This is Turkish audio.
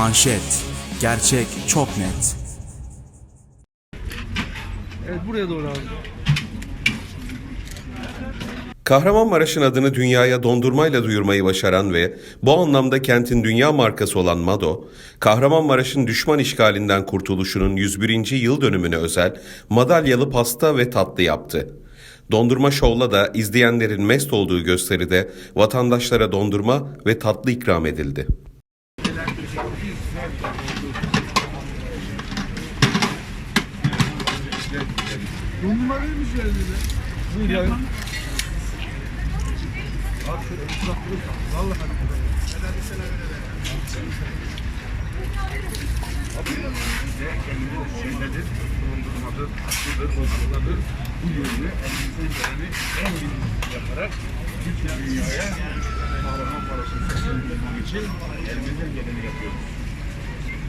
Manşet. Gerçek çok net. Evet buraya doğru abi. Kahramanmaraş'ın adını dünyaya dondurmayla duyurmayı başaran ve bu anlamda kentin dünya markası olan Mado, Kahramanmaraş'ın düşman işgalinden kurtuluşunun 101. yıl dönümüne özel madalyalı pasta ve tatlı yaptı. Dondurma şovla da izleyenlerin mest olduğu gösteride vatandaşlara dondurma ve tatlı ikram edildi. Verir misin elinize? Buyur ya. Abi şöyle uzak durursan. Vallahi. şeydedir, dondurmadır, tatlıdır, bozulmadır. Bu yönlü elimizden geleni en iyi yaparak bütün dünyaya kahraman parasını için elimizden geleni yapıyoruz.